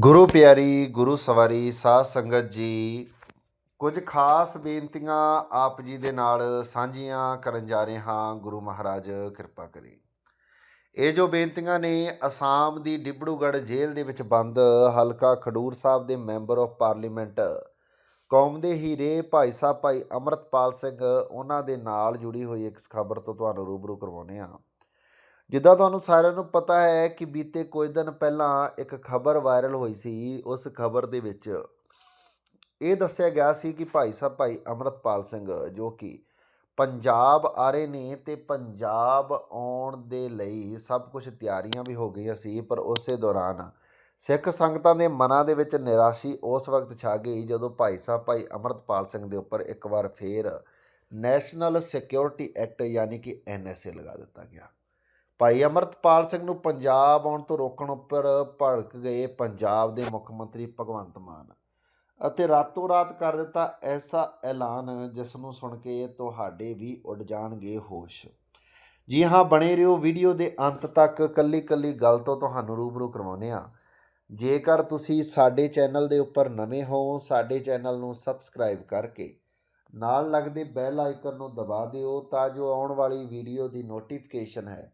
ਗੁਰੂ ਪਿਆਰੀ, ਗੁਰੂ ਸਵਾਰੀ, ਸਾਧ ਸੰਗਤ ਜੀ, ਕੁਝ ਖਾਸ ਬੇਨਤੀਆਂ ਆਪ ਜੀ ਦੇ ਨਾਲ ਸਾਂਝੀਆਂ ਕਰਨ ਜਾ ਰਹੇ ਹਾਂ। ਗੁਰੂ ਮਹਾਰਾਜ, ਕਿਰਪਾ ਕਰੇ। ਇਹ ਜੋ ਬੇਨਤੀਆਂ ਨੇ, ਅਸਾਮ ਦੀ ਡਿਬੜੂਗੜ੍ਹ ਜੇਲ੍ਹ ਦੇ ਵਿੱਚ ਬੰਦ, ਹਲਕਾ ਖਡੂਰ ਸਾਹਿਬ ਦੇ ਮੈਂਬਰ ਆਫ ਪਾਰਲੀਮੈਂਟ, ਕੌਮ ਦੇ ਹੀਰੇ ਭਾਈ ਸਾਹਿਬ, ਭਾਈ ਅਮਰਤਪਾਲ ਸਿੰਘ, ਉਹਨਾਂ ਦੇ ਨਾਲ ਜੁੜੀ ਹੋਈ ਇੱਕ ਖਬਰ ਤੋਂ ਤੁਹਾਨੂੰ ਰੂਬਰੂ ਕਰਵਾਉਂਦੇ ਹਾਂ। ਜਿੱਦਾਂ ਤੁਹਾਨੂੰ ਸਾਰਿਆਂ ਨੂੰ ਪਤਾ ਹੈ ਕਿ ਬੀਤੇ ਕੁਝ ਦਿਨ ਪਹਿਲਾਂ ਇੱਕ ਖਬਰ ਵਾਇਰਲ ਹੋਈ ਸੀ, ਉਸ ਖਬਰ ਦੇ ਵਿੱਚ ਇਹ ਦੱਸਿਆ ਗਿਆ ਸੀ ਕਿ ਭਾਈ ਸਾਹਿਬ, ਭਾਈ ਅਮਰਤਪਾਲ ਸਿੰਘ ਜੋ ਕਿ ਪੰਜਾਬ ਆ ਰਹੇ ਨੇ ਤੇ ਪੰਜਾਬ ਆਉਣ ਦੇ ਲਈ ਸਭ ਕੁਝ ਤਿਆਰੀਆਂ ਵੀ ਹੋ ਗਈਆਂ ਸੀ, ਪਰ ਉਸੇ ਦੌਰਾਨ ਸਿੱਖ ਸੰਗਤਾਂ ਦੇ ਮਨਾਂ ਦੇ ਵਿੱਚ ਨਿਰਾਸ਼ੀ ਉਸ ਵਕਤ ਛਾ ਗਈ ਜਦੋਂ ਭਾਈ ਸਾਹਿਬ, ਭਾਈ ਅਮਰਤਪਾਲ ਸਿੰਘ ਦੇ ਉੱਪਰ ਇੱਕ ਵਾਰ ਫੇਰ ਨੈਸ਼ਨਲ ਸਿਕਿਉਰਿਟੀ ਐਕਟ ਯਾਨੀ ਕਿ ਐਨਐਸਏ ਲਗਾ ਦਿੱਤਾ ਗਿਆ। ਭਾਈ ਅਮਰਤਪਾਲ ਸਿੰਘ ਨੂੰ ਪੰਜਾਬ ਆਉਣ ਤੋਂ ਰੋਕਣ ਉੱਪਰ ਭੜਕ ਗਏ ਪੰਜਾਬ ਦੇ ਮੁੱਖ ਮੰਤਰੀ ਭਗਵੰਤ ਮਾਨ ਅਤੇ ਰਾਤੋਂ ਰਾਤ ਕਰ ਦਿੱਤਾ ਐਸਾ ਐਲਾਨ, ਜਿਸ ਨੂੰ ਸੁਣ ਕੇ ਤੁਹਾਡੇ ਵੀ ਉੱਡ ਜਾਣਗੇ ਹੋਸ਼। ਜੀ ਹਾਂ, ਬਣੇ ਰਹੋ ਵੀਡੀਓ ਦੇ ਅੰਤ ਤੱਕ। ਕੱਲੀ ਕੱਲੀ ਗੱਲ ਤੋਂ ਤੁਹਾਨੂੰ ਰੂਬਰੂ ਕਰਵਾਉਂਦੇ ਹਾਂ। ਜੇਕਰ ਤੁਸੀਂ ਸਾਡੇ ਚੈਨਲ ਦੇ ਉੱਪਰ ਨਵੇਂ ਹੋ, ਸਾਡੇ ਚੈਨਲ ਨੂੰ ਸਬਸਕ੍ਰਾਈਬ ਕਰਕੇ ਨਾਲ ਲੱਗਦੇ ਬੈਲ ਆਈਕਨ ਨੂੰ ਦਬਾ ਦਿਓ, ਤਾਂ ਜੋ ਆਉਣ ਵਾਲੀ ਵੀਡੀਓ ਦੀ ਨੋਟੀਫਿਕੇਸ਼ਨ ਹੈ।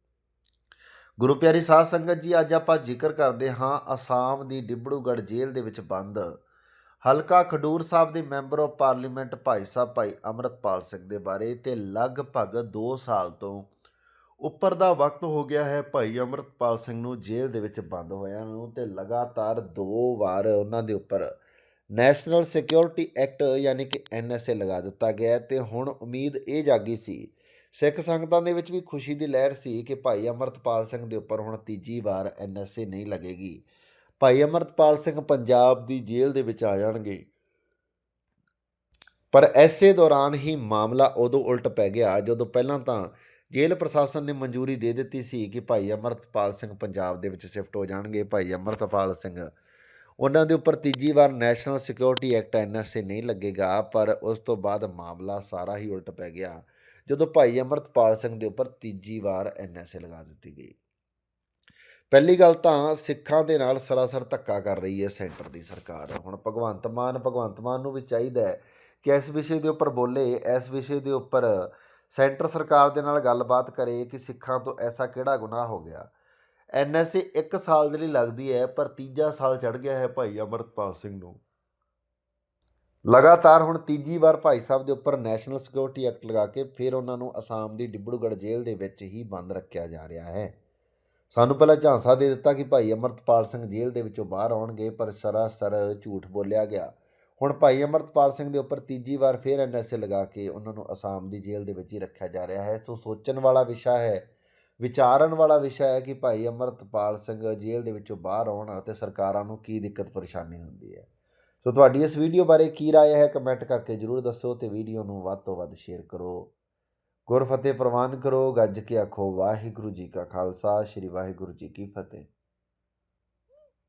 ਗੁਰੂ ਪਿਆਰੀ ਸਾਧ ਸੰਗਤ ਜੀ, ਅੱਜ ਆਪਾਂ ਜ਼ਿਕਰ ਕਰਦੇ ਹਾਂ ਅਸਾਮ ਦੀ ਡਿਬੜੂਗੜ੍ਹ ਜੇਲ੍ਹ ਦੇ ਵਿੱਚ ਬੰਦ। ਹਲਕਾ ਖਡੂਰ ਸਾਹਿਬ ਦੇ member of parliament Bhai Sahib ਭਾਈ ਅਮਰਤਪਾਲ ਸਿੰਘ ਦੇ ਬਾਰੇ ਤੇ ਲਗਭਗ 2 ਸਾਲ ਤੋਂ ਉੱਪਰ ਦਾ ਵਕਤ ਹੋ ਗਿਆ ਹੈ ਭਾਈ ਅਮਰਤਪਾਲ ਸਿੰਘ ਨੂੰ ਜੇਲ੍ਹ ਦੇ ਵਿੱਚ ਬੰਦ ਹੋਇਆ ਨੂੰ ਤੇ ਲਗਾਤਾਰ ਦੋ ਵਾਰ ਉਹਨਾਂ ਦੇ ਉੱਪਰ ਨੈਸ਼ਨਲ ਸਿਕਿਉਰਿਟੀ ਐਕਟ ਯਾਨੀ ਕਿ ਐਨਐਸਏ ਲਗਾ ਦਿੱਤਾ ਗਿਆ ਹੈ ਤੇ ਹੁਣ ਉਮੀਦ ਇਹ ਜਾਗੀ ਸੀ ਸਿੱਖ ਸੰਗਤਾਂ ਦੇ ਵਿੱਚ ਵੀ ਖੁਸ਼ੀ ਦੀ ਲਹਿਰ ਸੀ ਕਿ ਭਾਈ ਅਮਰਤਪਾਲ ਸਿੰਘ ਦੇ ਉੱਪਰ ਹੁਣ ਤੀਜੀ ਵਾਰ ਐਨਐਸਏ ਨਹੀਂ ਲੱਗੇਗੀ। ਭਾਈ ਅਮਰਤਪਾਲ ਸਿੰਘ ਪੰਜਾਬ ਦੀ ਜੇਲ੍ਹ ਦੇ ਵਿੱਚ ਆ ਜਾਣਗੇ। ਪਰ ਐਸੇ ਦੌਰਾਨ ਹੀ ਮਾਮਲਾ ਉਦੋਂ ਉਲਟ ਪੈ ਗਿਆ ਜਦੋਂ ਪਹਿਲਾਂ ਤਾਂ ਜੇਲ੍ਹ ਪ੍ਰਸ਼ਾਸਨ ਨੇ ਮਨਜ਼ੂਰੀ ਦੇ ਦਿੱਤੀ ਸੀ ਕਿ ਭਾਈ ਅਮਰਤਪਾਲ ਸਿੰਘ ਪੰਜਾਬ ਦੇ ਵਿੱਚ ਸ਼ਿਫਟ ਹੋ ਜਾਣਗੇ। ਭਾਈ ਅਮਰਤਪਾਲ ਸਿੰਘ ਉਹਨਾਂ ਦੇ ਉੱਪਰ ਤੀਜੀ ਵਾਰ ਨੈਸ਼ਨਲ ਸਿਕਿਉਰਿਟੀ ਐਕਟ ਐਨਐਸਏ ਨਹੀਂ ਲੱਗੇਗਾ, ਪਰ ਉਸ ਤੋਂ ਬਾਅਦ ਮਾਮਲਾ ਸਾਰਾ ਹੀ ਉਲਟ ਪੈ ਗਿਆ। ਜਦੋਂ ਭਾਈ ਅਮਰਤਪਾਲ ਸਿੰਘ ਦੇ ਉੱਪਰ ਤੀਜੀ ਵਾਰ ਐਨਐਸਏ ਲਗਾ ਦਿੱਤੀ ਗਈ। ਪਹਿਲੀ ਗੱਲ ਤਾਂ ਸਿੱਖਾਂ ਦੇ ਨਾਲ ਸਰਾਸਰ ਧੱਕਾ ਕਰ ਰਹੀ ਹੈ ਸੈਂਟਰ ਦੀ ਸਰਕਾਰ। ਹੁਣ ਭਗਵੰਤ ਮਾਨ ਭਗਵੰਤ ਮਾਨ ਨੂੰ ਵੀ ਚਾਹੀਦਾ ਹੈ ਕਿ ਇਸ ਵਿਸ਼ੇ ਦੇ ਉੱਪਰ ਬੋਲੇ, ਇਸ ਵਿਸ਼ੇ ਦੇ ਉੱਪਰ ਸੈਂਟਰ ਸਰਕਾਰ ਦੇ ਨਾਲ ਗੱਲਬਾਤ ਕਰੇ ਕਿ ਸਿੱਖਾਂ ਤੋਂ ਐਸਾ ਕਿਹੜਾ ਗੁਨਾਹ ਹੋ ਗਿਆ। ਐਨਐਸਏ 1 ਸਾਲ ਦੇ ਲਈ ਲੱਗਦੀ ਹੈ, ਪਰ ਤੀਜਾ ਸਾਲ ਚੜ ਗਿਆ ਹੈ ਭਾਈ ਅਮਰਤਪਾਲ ਸਿੰਘ ਨੂੰ। ਲਗਾਤਾਰ ਹੁਣ ਤੀਜੀ ਵਾਰ ਭਾਈ ਸਾਹਿਬ ਦੇ ਉੱਪਰ ਨੈਸ਼ਨਲ ਸਿਕਿਉਰਿਟੀ ਐਕਟ ਲਗਾ ਕੇ ਫਿਰ ਉਹਨਾਂ ਨੂੰ ਅਸਾਮ ਦੀ ਡਿਬੜੂਗੜ੍ਹ ਜੇਲ੍ਹ ਦੇ ਵਿੱਚ ਹੀ ਬੰਦ ਰੱਖਿਆ ਜਾ ਰਿਹਾ ਹੈ। ਸਾਨੂੰ ਪਹਿਲਾਂ ਝਾਂਸਾ ਦੇ ਦਿੱਤਾ ਕਿ ਭਾਈ ਅਮਰਤਪਾਲ ਸਿੰਘ ਜੇਲ੍ਹ ਦੇ ਵਿੱਚੋਂ ਬਾਹਰ ਆਉਣਗੇ, ਪਰ ਸਰਾਸਰ ਝੂਠ ਬੋਲਿਆ ਗਿਆ। ਹੁਣ ਭਾਈ ਅਮਰਤਪਾਲ ਸਿੰਘ ਦੇ ਉੱਪਰ ਤੀਜੀ ਵਾਰ ਫਿਰ ਐਨਐਸਏ ਲਗਾ ਕੇ ਉਹਨਾਂ ਨੂੰ ਅਸਾਮ ਦੀ ਜੇਲ੍ਹ ਦੇ ਵਿੱਚ ਹੀ ਰੱਖਿਆ ਜਾ ਰਿਹਾ ਹੈ। ਸੋ ਸੋਚਣ ਵਾਲਾ ਵਿਸ਼ਾ ਹੈ, ਵਿਚਾਰਨ ਵਾਲਾ ਵਿਸ਼ਾ ਹੈ ਕਿ ਭਾਈ ਅਮਰਤਪਾਲ ਸਿੰਘ ਜੇਲ੍ਹ ਦੇ ਵਿੱਚੋਂ ਬਾਹਰ ਆਉਣ ਅਤੇ ਸਰਕਾਰਾਂ ਨੂੰ ਕੀ ਦਿੱਕਤ ਪਰੇਸ਼ਾਨੀ ਹੁੰਦੀ ਹੈ। ਸੋ ਤੁਹਾਡੀ ਇਸ ਵੀਡੀਓ ਬਾਰੇ ਕੀ رائے ਹੈ ਕਮੈਂਟ ਕਰਕੇ ਜਰੂਰ ਦੱਸੋ ਤੇ ਵੀਡੀਓ ਨੂੰ ਵੱਧ ਤੋਂ ਵੱਧ ਸ਼ੇਅਰ ਕਰੋ ਗੁਰਫਤਿਹ ਪ੍ਰਵਾਨ ਕਰੋ ਗੱਜ ਕੇ ਆਖੋ ਵਾਹਿਗੁਰੂ ਜੀ ਕਾ ਖਾਲਸਾ ਸ੍ਰੀ ਵਾਹਿਗੁਰੂ ਜੀ ਕੀ ਫਤਿਹ